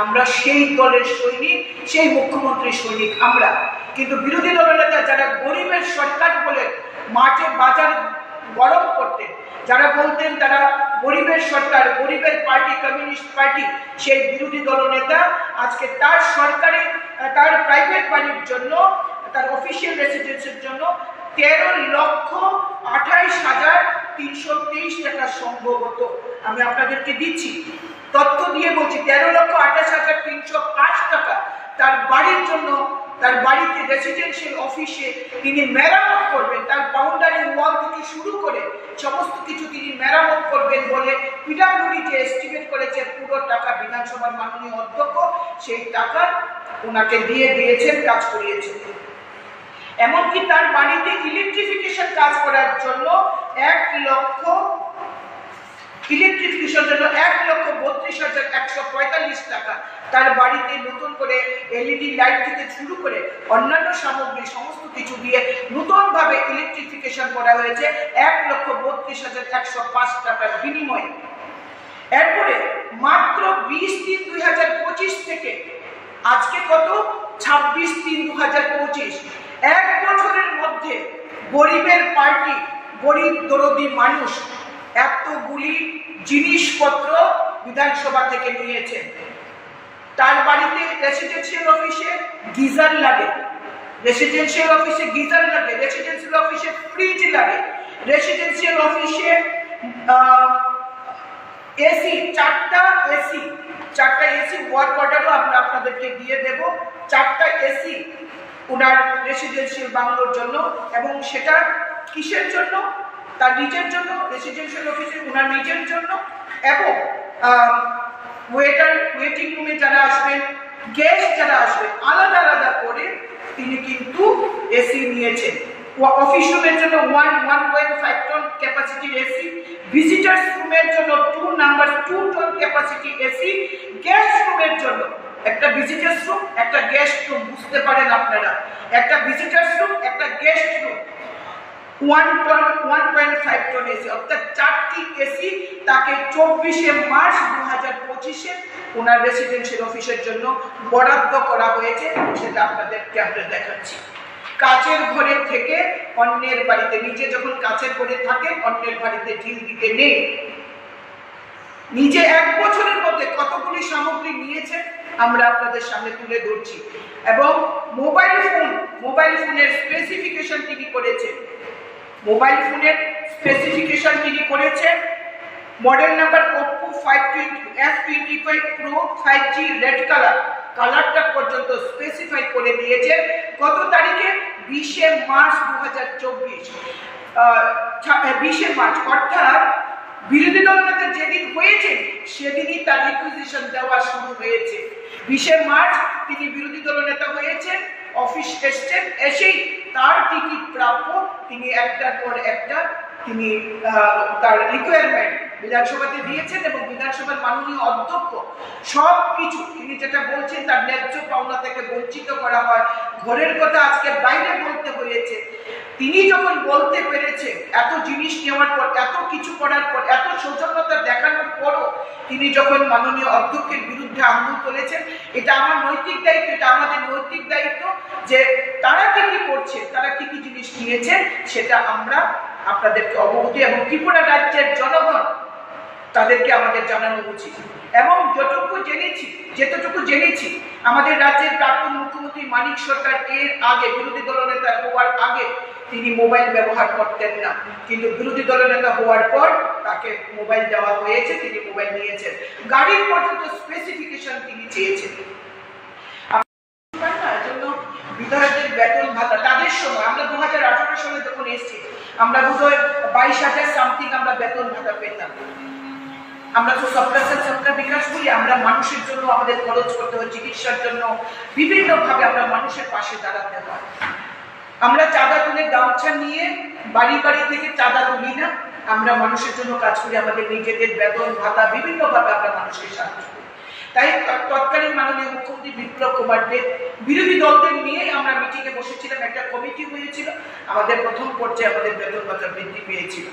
আমরা সেই দলের সৈনিক, সেই মুখ্যমন্ত্রীর সৈনিক আমরা। কিন্তু বিরোধী দলের নেতা যারা গরিবের সরকার বলে মাঠে বাজার গরম করতেন, যারা বলতেন তারা গরিবের সরকার, গরিবের পার্টি, কমিউনিস্ট পার্টি, সেই বিরোধী দলনেতা আজকে তার সরকারি, তার প্রাইভেট বাড়ির জন্য, তার অফিসিয়াল রেসিডেন্সের জন্য তেরো লক্ষ আঠাইশ হাজার তিনশো তেইশ টাকা সম্ভবত। আমি আপনাদেরকে দিচ্ছি। তথ্য দিয়ে বলছি, তেরো লক্ষ আঠাশ হাজার তিনশো পাঁচ টাকা তার বাড়ির জন্য, তার বাড়িতে রেসিডেন্সিয়াল অফিসে তিনি মেরামত করবেন, তার বাউন্ডারি ওয়াল থেকে শুরু করে সমস্ত কিছু তিনি মেরামত করবেন বলে পিডাব্লিউডি এস্টিমেট করেছে, পুরো টাকা বিধানসভার মাননীয় অধ্যক্ষ সেই টাকা ওনাকে দিয়ে দিয়েছেন, কাজ করিয়েছেন। এমনকি তার বাড়িতে ইলেকট্রিফিকেশন কাজ করার জন্য এক লক্ষ ইলেকট্রিফিকেশন জন্য এক লক্ষ বত্রিশ হাজার একশো পঁয়তাল্লিশ টাকা তার বাড়িতে নতুন করে এলইডি লাইট থেকে শুরু করে অন্যান্য সামগ্রী, সমস্ত কিছু দিয়ে নতুনভাবে ইলেকট্রিফিকেশন করা হয়েছে এক লক্ষ বত্রিশ হাজার একশো পাঁচ টাকার বিনিময়ে। এরপরে মাত্র বিশ তিন দুই হাজার পঁচিশ থেকে আজকে কত? ছাব্বিশ তিন দু হাজার পঁচিশ। এক বছরের মধ্যে গরিবের পার্টি, গরিব দরদি মানুষ এতগুলি জিনিসপত্র বিধানসভা থেকে নিয়েছে। তার বাড়িতে রেসিডেন্সিয়াল অফিসে গিজার লাগে। রেসিডেন্সিয়াল অফিসে গিজার লাগে রেসিডেন্সিয়াল অফিসে ফ্রিজ লাগে। রেসিডেন্সিয়াল অফিসে এসি চারটা এসি চারটা এসি ওয়ার্ক অর্ডারও আমরা আপনাদেরকে দিয়ে দেব। চারটা এসি ওনার রেসিডেন্সিয়াল বাংলোর জন্য এবং সেটা কিসের জন্য? তার নিজের জন্য রেসিডেন্সিয়াল অফিসে ওনার নিজের জন্য। এবং ওয়েটার ওয়েটিং রুমে যারা আসবেন গেস্ট যারা আসবেন, আলাদা আলাদা করে তিনি কিন্তু এসি নিয়েছেন। অফিস রুমের জন্য one one point five ton ক্যাপাসিটির AC visitors রুমের জন্য two number two ton capacity AC guest রুমের জন্য একটা ভিজিটার্স রুম একটা গেস্ট রুম বুঝতে পারেন আপনারা। একটা ভিজিটার্স রুম একটা guest room one ton one point five AC অর্থাৎ পঁচিশে কাচের ঘরে থেকে অন্যের বাড়িতে, নিজে যখন কাচের ঘরে থাকে, অন্যের বাড়িতে ঢিল দিতে নেই। নিজে এক বছরের মধ্যে কতগুলি সামগ্রী নিয়েছে, আমরা আপনাদের সামনে তুলে ধরছি। এবং মোবাইল ফোন মোবাইল ফোনের স্পেসিফিকেশন তিনি করেছেন। মোবাইল ফোনের স্পেসিফিকেশন তিনি করেছেন model number Oppo five twenty F twenty five pro five G red colour কালারটা পর্যন্ত স্পেসিফাই করে দিয়েছে। কত তারিখে? বিশে মার্চ দু হাজার চব্বিশ বিশে মার্চ, অর্থাৎ বিরোধী দলনেতা যেদিন হয়েছে, সেদিনই তার রিকুইজিশন দেওয়া শুরু হয়েছে। বিশে মার্চ তিনি বিরোধী দলনেতা হয়েছেন। অফিস এসছেন এসেই তার টিকিট প্রাপ্য। তিনি একটার পর একটা তিনি তার রিকোয়ারমেন্ট বিধানসভাতে দিয়েছেন এবং বিধানসভার মাননীয় অধ্যক্ষ সব কিছু, তিনি যেটা বলছেন তার ন্যায্য পাওনা থেকে বঞ্চিত করা হয়। ঘরের কথা আজকে বাইরে বলতে হয়েছে। তিনি যখন বলতে পেরেছে, এত জিনিস নেওয়ার পর, এত কিছু করার পর, এত সৌজন্যতা দেখানোর পরও তিনি যখন মাননীয় অধ্যক্ষের বিরুদ্ধে আন্দোলন করেছেন, এটা আমার নৈতিক দায়িত্ব, এটা আমাদের নৈতিক দায়িত্ব যে তারা কি কি করছে, তারা কি কি জিনিস নিয়েছে, সেটা আমরা আপনাদেরকে অবগতি এবং ত্রিপুরা রাজ্যের জনগণ তাদেরকে আমাদের জানানো উচিত। এবং যতটুকু জেনেছি, যেতটুকু জেনেছি, আমাদের রাজ্যের প্রাক্তন মুখ্যমন্ত্রী মানিক সরকার এর আগে, বিরোধী দলনেতা হওয়ার আগে তিনি মোবাইল ব্যবহার করতেন না। কিন্তু বিরোধী দলনেতা হওয়ার পর তাকে মোবাইল দেওয়া হয়েছে, তিনি মোবাইল নিয়েছেন। গাড়ির পর্যন্ত স্পেসিফিকেশন তিনি চেয়েছেন। বিধায়কদের বেতন ভাতা, তাদের সময়, আমরা দু হাজার আঠারো সালে যখন এসেছি, আমরা বোধহয় বাইশ হাজার সামথিং আমরা বেতন ভাতা পেতাম। আমরা তো সাথ সবকা বিকাশ বলি আমরা মানুষের জন্য আমাদের খরচ করতে হয়, চিকিৎসার জন্য। বিভিন্নভাবে আমরা মানুষের পাশে দাঁড়াতে হয়। আমরা চাঁদা তুলে গামছা নিয়ে বাড়ি বাড়ি থেকে চাঁদা তুলি না। আমরা মানুষের জন্য কাজ করি, আমাদের নিজেদের বেতন ভাতা, বিভিন্নভাবে আমরা মানুষকে সাহায্য করি। তাই তৎকালীন মাননীয় মুখ্যমন্ত্রী বিপ্লব কুমার দেব বিরোধী দলদের নিয়ে আমরা মিটিংয়ে বসেছিলাম, একটা কমিটি হয়েছিল। আমাদের প্রথম পর্যায়ে আমাদের বেতন ভাতা বৃদ্ধি পেয়েছিল।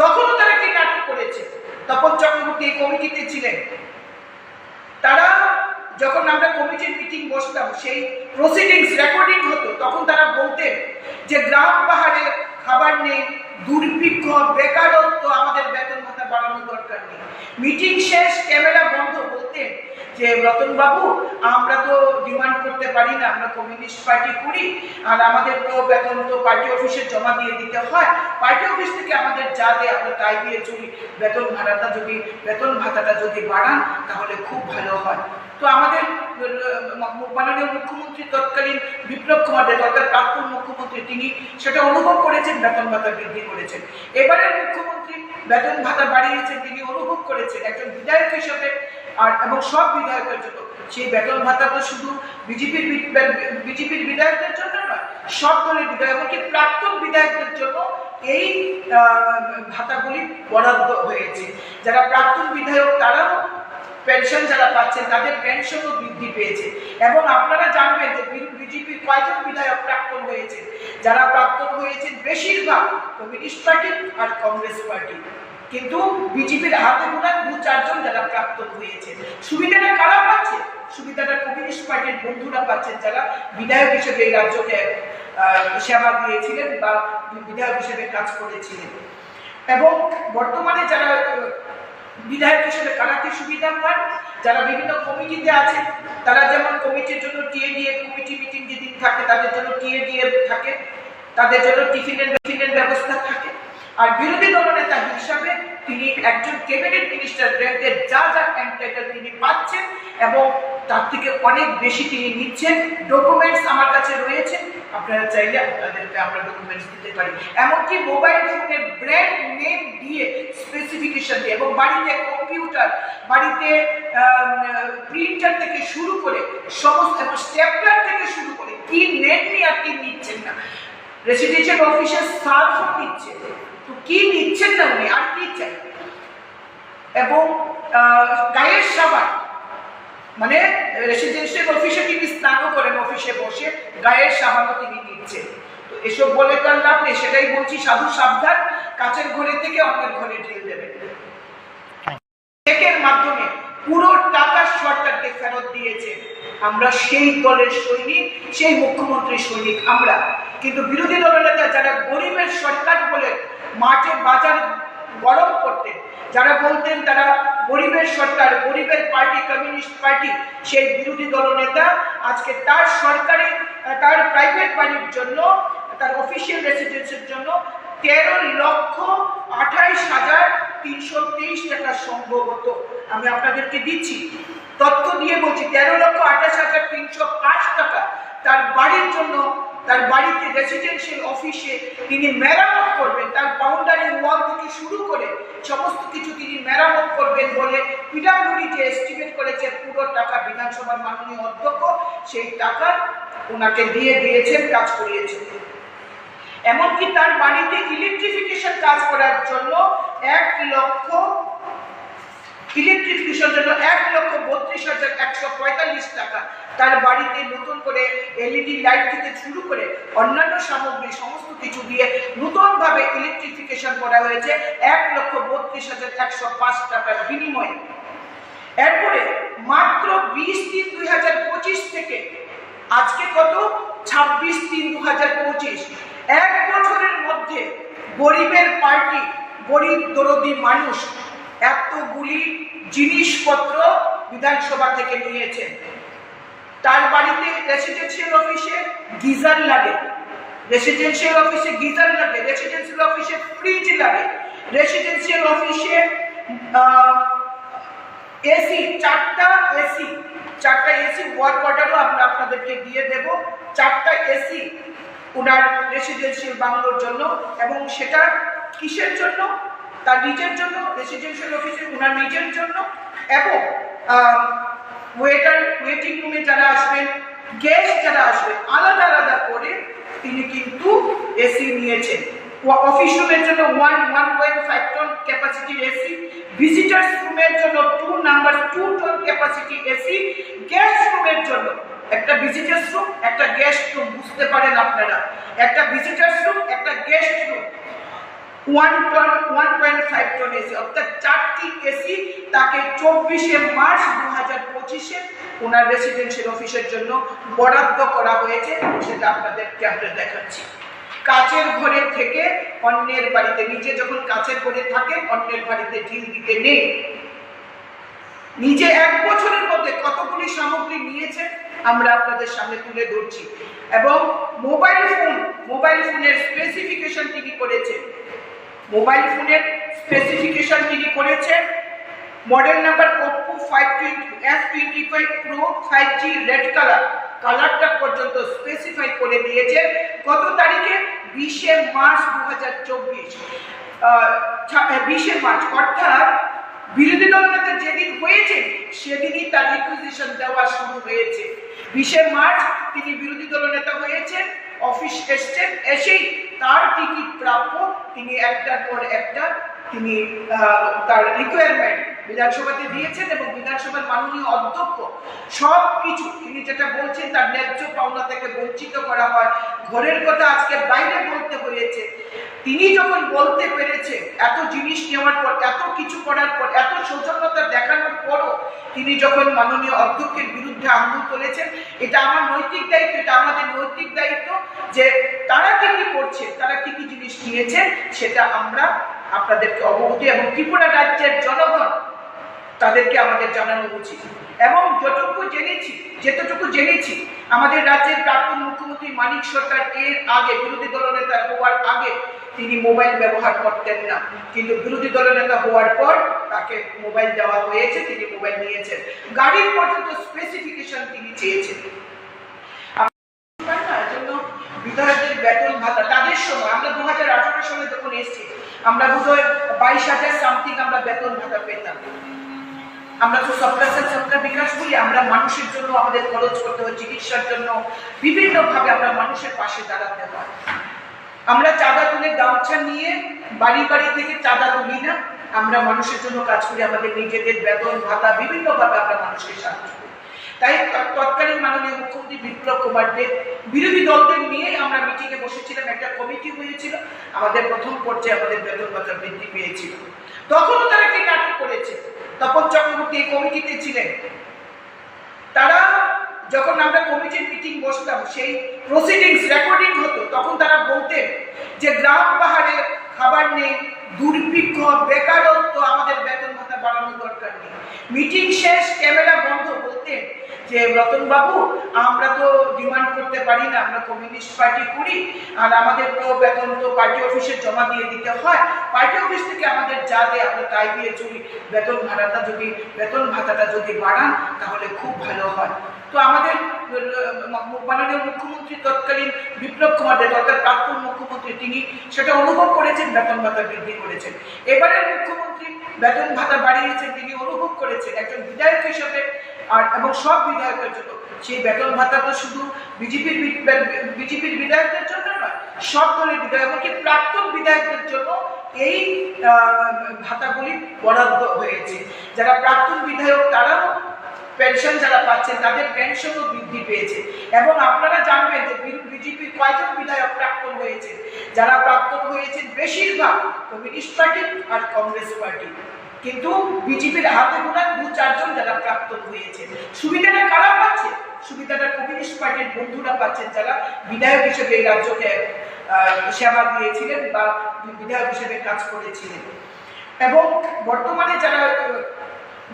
তখনও তারা একটি নাটক করেছে। তপন চক্রবর্তী এই কমিটিতে ছিলেন। তারা যখন আমরা কমিটির মিটিং বসতাম, সেই প্রসিডিংস রেকর্ডিং হতো, তখন তারা বলতেন যে গ্রাম পাহাড়ে খাবার নেই, দুর্ভিক্ষ, বেকারত্ব, আমাদের বেতন ভাতা বাড়ানোর দরকার নেই। মিটিং শেষ, ক্যামেরা বন্ধ যে রতন বাবু, আমরা তো ডিমান্ড করতে পারি না, আমরা কমিউনিস্ট পার্টি করি। আর আমাদের তো বেতন তো পার্টি অফিসে জমা দিয়ে দিতে হয়। পার্টি অফিস থেকে আমাদের যা দেয়, আমরা তাই দিয়ে চলি। বেতন ভাড়াটা যদি, বেতন ভাতাটা যদি বাড়ান, তাহলে খুব ভালো হয়। তো আমাদের মাননীয় মুখ্যমন্ত্রী তৎকালীন বিপ্লব কুমার দেব অর্থাৎ প্রাক্তন মুখ্যমন্ত্রী, তিনি সেটা অনুভব করেছেন, বেতন ভাতা বৃদ্ধি করেছেন। এবারের মুখ্যমন্ত্রী বেতন ভাতা বাড়িয়েছেন, তিনি অনুভব করেছেন। একজন বিধায়ক হিসেবে আর এবং সব বিধায়কের জন্য। সেই বেতন ভাতা তো শুধু বিজেপির বিজেপির বিধায়কদের জন্য নয়, সব দলের বিধায়ক এমনকি প্রাক্তন বিধায়কদের জন্য এই ভাতাগুলি বরাদ্দ হয়েছে। যারা প্রাক্তন বিধায়ক তারাও পেনশন যারা পাচ্ছেন, তাদের পেনশনও বৃদ্ধি পেয়েছে। এবং আপনারা জানবেন যে বিজেপির কয়জন বিধায়ক প্রাক্তন হয়েছে। যারা প্রাক্তন হয়েছেন বেশিরভাগ কমিউনিস্ট পার্টি আর কংগ্রেস পার্টি। কিন্তু বিজেপির হাতে গোনা দু চারজন যারা প্রাক্তন হয়েছে। সুবিধাটা কারা পাচ্ছে? সুবিধাটা কমিউনিস্ট পার্টির বন্ধুরা পাচ্ছেন যারা বিধায়ক হিসেবে এই রাজ্যকে সেবা দিয়েছিলেন বা বিধায়ক হিসেবে কাজ করেছিলেন। এবং বর্তমানে যারা বিধায়ক হিসেবে কারা কি সুবিধা পান? যারা বিভিন্ন কমিটিতে আছে, তারা যেমন কমিটির জন্য টিএডিএ কমিটি মিটিং যেদিন থাকে, তাদের জন্য টিএডিএ থাকে, তাদের জন্য টিফিনের টিফিনের ব্যবস্থা থাকে। আর বিরোধী দলনেতা হিসাবে তিনি একজন ক্যাবিনেট মিনিস্টার র্যাঙ্কের যা যা এন্টাইটেল তিনি পাচ্ছেন এবং তার থেকে অনেক বেশি তিনি নিচ্ছেন। ডকুমেন্টস আমার কাছে রয়েছে। আপনারা চাইলে আপনাদেরকে আমরা ডকুমেন্টস দিতে পারি। এমনকি মোবাইল ফোনের ব্র্যান্ড নেম দিয়ে স্পেসিফিকেশন দিয়ে এবং বাড়িতে কম্পিউটার বাড়িতে প্রিন্টার থেকে শুরু করে সমস্ত এবং স্টেপলার থেকে শুরু করে কি নেননি আর কি নিচ্ছেন না। রেসিডেন্সিয়াল অফিসের সার্ভও নিচ্ছে। তো কি নিচ্ছেন না উনি আর কি চাই? এবং গায়ের সাবান মানে রেসিডেন্সিয়াল অফিসে তিনি স্নানও করেন, অফিসে বসে গায়ের সাবানও তিনি নিচ্ছেন। তো এসব বলে তো আর লাভ নেই, সেটাই বলছি, সাধু সাবধান কাছের ঘরে থেকে অন্যের ঘরে ঢেল দেবেন। চেকের মাধ্যমে পুরো টাকা সরকারকে ফেরত দিয়েছে আমরা সেই দলের সৈনিক, সেই মুখ্যমন্ত্রীর সৈনিক আমরা। কিন্তু বিরোধী দলের নেতা যারা গরিবের সরকার বলে মাঠে বাজার গরম করতেন। যারা বলতেন তারা গরিবের সরকার, গরিবের পার্টি, কমিউনিস্ট পার্টি, সেই বিরোধী দলনেতা আজকে তার সরকারি, তার প্রাইভেট বাড়ির জন্য, তার অফিসিয়াল রেসিডেন্সের জন্য তেরো লক্ষ আঠাইশ হাজার তিনশো তেইশ টাকা সম্ভবত আমি আপনাদেরকে দিচ্ছি। তথ্য দিয়ে বলছি, তেরো লক্ষ আঠাশ হাজার তিনশো পাঁচ টাকা তার বাড়ির জন্য তার বাড়িতে রেসিডেন্সিয়াল অফিসে তিনি মেরামত করবেন, তার বাউন্ডারি ওয়াল থেকে শুরু করে সমস্ত কিছু তিনি মেরামত করবেন বলে পিডাব্লিউডি যে এস্টিমেট করেছে, পুরো টাকা বিধানসভার মাননীয় অধ্যক্ষ সেই টাকা ওনাকে দিয়ে দিয়েছেন, কাজ করিয়েছেন। এমনকি তার বাড়িতে ইলেকট্রিফিকেশন কাজ করার জন্য এক লক্ষ ইলেকট্রিফিকেশন জন্য এক লক্ষ বত্রিশ হাজার একশো পঁয়তাল্লিশ টাকা। তার বাড়িতে নতুন করে এলইডি লাইট থেকে শুরু করে অন্যান্য সামগ্রী, সমস্ত কিছু দিয়ে নতুনভাবে ইলেকট্রিফিকেশন করা হয়েছে এক লক্ষ বত্রিশ হাজার একশো পাঁচ টাকার বিনিময়ে। এরপরে মাত্র বিশ তিন দুই হাজার পঁচিশ থেকে আজকে কত? ছাব্বিশ তিন দু হাজার পঁচিশ। এক বছরের মধ্যে গরিবের পার্টি, গরিব দরদি মানুষ এতগুলি জিনিসপত্র বিধানসভা থেকে নিয়েছেন তার বাড়িতে রেসিডেন্সিয়াল অফিসে গিজার লাগে। রেসিডেন্সিয়াল অফিসে গিজার লাগে রেসিডেন্সিয়াল অফিসে ফ্রিজ লাগে। রেসিডেন্সিয়াল অফিসে এসি চারটা এসি চারটা এসি ওয়ার্ক অর্ডারও আমরা আপনাদেরকে দিয়ে দেব। চারটা এসি ওনার রেসিডেন্সিয়াল বাংলোর জন্য এবং সেটা কিসের জন্য? তার নিজের জন্য রেসিডেন্সিয়াল অফিসে ওনার নিজের জন্য এবং ওয়েটার ওয়েটিং রুমে যারা আসবেন গেস্ট যারা আসবেন, আলাদা আলাদা করে তিনি কিন্তু এসি নিয়েছেন। অফিস রুমের জন্য one one point five ton ক্যাপাসিটির AC visitors রুমের জন্য two number two ton capacity AC guest রুমের জন্য একটা ভিজিটার্স রুম একটা গেস্ট রুম বুঝতে পারেন আপনারা। একটা ভিজিটার্স রুম একটা guest room one ton one point five AC অর্থাৎ চব্বিশে ওনার অফিসের জন্য বরাদ্দ করা হয়েছে ঘরে থেকে অন্যের বাড়িতে, নিজে যখন কাচের ঘরে থাকে, অন্যের বাড়িতে ঢিল দিতে নেই। নিজে এক বছরের মধ্যে কতগুলি সামগ্রী নিয়েছে আমরা আপনাদের সামনে তুলে ধরছি। এবং মোবাইল ফোন মোবাইল ফোনের স্পেসিফিকেশন তিনি করেছেন। মোবাইল ফোনের স্পেসিফিকেশন তিনি করেছেন model number Oppo five twenty S twenty five pro five G red colour কালারটা পর্যন্ত স্পেসিফাই করে দিয়েছে। কত তারিখে? বিশে মার্চ দু হাজার চব্বিশ বিশে মার্চ। অর্থাৎ বিরোধী দলনেতা যেদিন হয়েছে, সেদিনই তার রিকুইজিশন দেওয়া শুরু হয়েছে। বিশে মার্চ তিনি বিরোধী দলনেতা হয়েছেন। অফিস এসছেন, এসেই তার টিকিট প্রাপ্য। তিনি একটার পর একটা তিনি তার রিকোয়ারমেন্ট বিধানসভাতে দিয়েছেন এবং বিধানসভার মাননীয় অধ্যক্ষ সব কিছু তিনি যেটা বলছেন তার ন্যায্য পাওনা থেকে বঞ্চিত করা হয়। ঘরের কথা আজকে বাইরে বলতে হয়েছে। তিনি যখন বলতে পেরেছে এত জিনিস নেওয়ার পর, এত কিছু করার পর, এত সৌজন্যতা দেখানোর পরও তিনি যখন মাননীয় অধ্যক্ষের বিরুদ্ধে আন্দোলন তুলেছেন, এটা আমার নৈতিক দায়িত্ব, এটা আমাদের নৈতিক দায়িত্ব যে তারা কি কি করছে, তারা কি কি জিনিস নিয়েছে সেটা আমরা আপনাদেরকে অবগতি এবং ত্রিপুরা রাজ্যের জনগণ তাদেরকে আমাদের জানানো উচিত। এবং যতটুকু জেনেছি, যেতটুকু জেনেছি, আমাদের রাজ্যের প্রাক্তন মুখ্যমন্ত্রী মানিক সরকার এর আগে, বিরোধী দলনেতা হওয়ার আগে তিনি মোবাইল ব্যবহার করতেন না। কিন্তু বিরোধী দলনেতা হওয়ার পর তাকে মোবাইল দেওয়া হয়েছে, তিনি মোবাইল নিয়েছেন। গাড়ির পর্যন্ত স্পেসিফিকেশন তিনি চেয়েছেন। মানুষের জন্য আমাদের খরচ করতে হয়, চিকিৎসার জন্য বিভিন্নভাবে আমরা মানুষের পাশে দাঁড়াতে হয়। আমরা চাঁদা তুলে গামছা নিয়ে বাড়ি বাড়ি থেকে চাঁদা তুলি না। আমরা মানুষের জন্য কাজ করি, আমাদের নিজেদের বেতন, ভাতা বিভিন্নভাবে আমরা মানুষকে সাহায্য করি। তাই তৎকালীন মাননীয় মুখ্যমন্ত্রী বিপ্লব কুমার দেব বিরোধী দলদের নিয়ে আমরা মিটিংয়ে বসেছিলাম, একটা কমিটি হয়েছিল। আমাদের প্রথম পর্যায়ে আমাদের বেতন ভাতা বৃদ্ধি পেয়েছিল। তখনও তারা একটি নাটক করেছে। তপন চক্রবর্তী এই কমিটিতে ছিলেন। তারা যখন আমরা কমিটির মিটিং বসতাম সেই প্রসিডিংস রেকর্ডিং হতো। তখন তারা বলতেন যে, গ্রাম পাহাড়ে খাবার নেই, দুর্ভিক্ষ, বেকারত্ব আমাদের বেতন ভাতা বাড়ানোর দরকার নেই। মিটিং শেষ, ক্যামেরা বন্ধ, বলতেন যে রতন বাবু আমরা তো ডিমান্ড করতে পারি না, আমরা কমিউনিস্ট পার্টি করি, আর আমাদের তো বেতন তো পার্টি অফিসে জমা দিয়ে দিতে হয়। পার্টি অফিস থেকে আমাদের যা দেয়, আমরা তাই দিয়ে চলি। বেতন ভাড়াটা যদি, বেতন ভাতাটা যদি বাড়ান, তাহলে খুব ভালো হয়। তো আমাদের মাননীয় মুখ্যমন্ত্রী তৎকালীন বিপ্লব কুমার দেব অর্থাৎ প্রাক্তন মুখ্যমন্ত্রী, তিনি সেটা অনুভব করেছেন, বেতন ভাতা বৃদ্ধি করেছেন। এবারের মুখ্যমন্ত্রী বেতন ভাতা বাড়িয়েছেন, তিনি অনুভব করেছেন একজন বিধায়ক হিসেবে, আর এবং সব বিধায়কের জন্য। সেই বেতন ভাতা তো শুধু বিজেপির বিজেপির বিধায়কদের জন্য নয়, সব দলের বিধায়ক এমনকি প্রাক্তন বিধায়কদের জন্য এই ভাতাগুলি বরাদ্দ হয়েছে। যারা প্রাক্তন বিধায়ক, তারাও পেনশন যারা পাচ্ছেন, তাদের পেনশনও বৃদ্ধি পেয়েছে। এবং আপনারা জানবেন যে বিজেপির কয়জন বিধায়ক প্রাক্তন হয়েছে। যারা প্রাক্তন হয়েছেন বেশিরভাগ কমিউনিস্ট পার্টি আর কংগ্রেস পার্টি। কিন্তু বিজেপির হাতে গোনা দু চারজন যারা প্রাক্তন হয়েছে। সুবিধাটা কারা পাচ্ছে? সুবিধাটা কমিউনিস্ট পার্টির বন্ধুরা পাচ্ছেন যারা বিধায়ক হিসেবে এই রাজ্যকে সেবা দিয়েছিলেন বা বিধায়ক হিসেবে কাজ করেছিলেন। এবং বর্তমানে যারা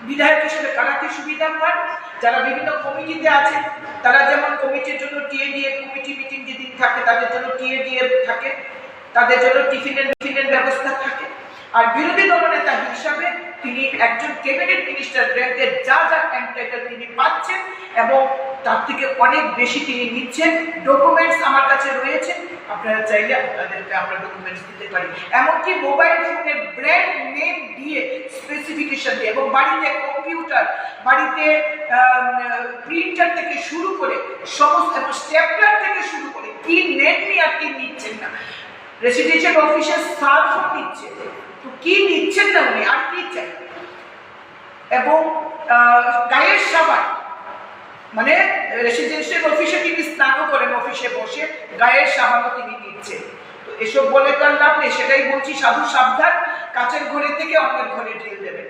বিধায়ক হিসেবে কারা কি সুবিধা পান, যারা বিভিন্ন কমিটিতে আছে, তারা যেমন কমিটির জন্য টিএডিএ কমিটি মিটিং যেদিন থাকে, তাদের জন্য টিএডিএ থাকে, তাদের জন্য টিফিনের টিফিনের ব্যবস্থা থাকে। আর বিরোধী দলনেতা হিসাবে তিনি একজন ক্যাবিনেট মিনিস্টার র্যাঙ্কের যা যা এন্টাইটেল তিনি পাচ্ছেন এবং তার থেকে অনেক বেশি তিনি নিচ্ছেন। ডকুমেন্টস আমার কাছে রয়েছে। আপনারা চাইলে আপনাদেরকে আমরা ডকুমেন্টস দিতে পারি। এমনকি মোবাইল ফোনের ব্র্যান্ড নেম দিয়ে স্পেসিফিকেশন দিয়ে এবং বাড়িতে কম্পিউটার বাড়িতে প্রিন্টার থেকে শুরু করে সমস্ত, এবং স্টেপলার থেকে শুরু করে কি নেননি আর কি নিচ্ছেন না। রেসিডেন্সিয়াল অফিসের সার্ভও নিচ্ছে। তো কি নিচ্ছেন না উনি? আর কি চাই? এবং গায়ের সাবান। মানে রেসিডেন্সিয়াল অফিসে তিনি স্নানও করেন অফিসে বসে গায়ের সাবানও তিনি নিচ্ছে তো এসব বলে তার লাভ নেই, সেটাই বলছি, সাধু সাবধান কাছের ঘরে থেকে অন্যের ঘরে ঢেল দেবে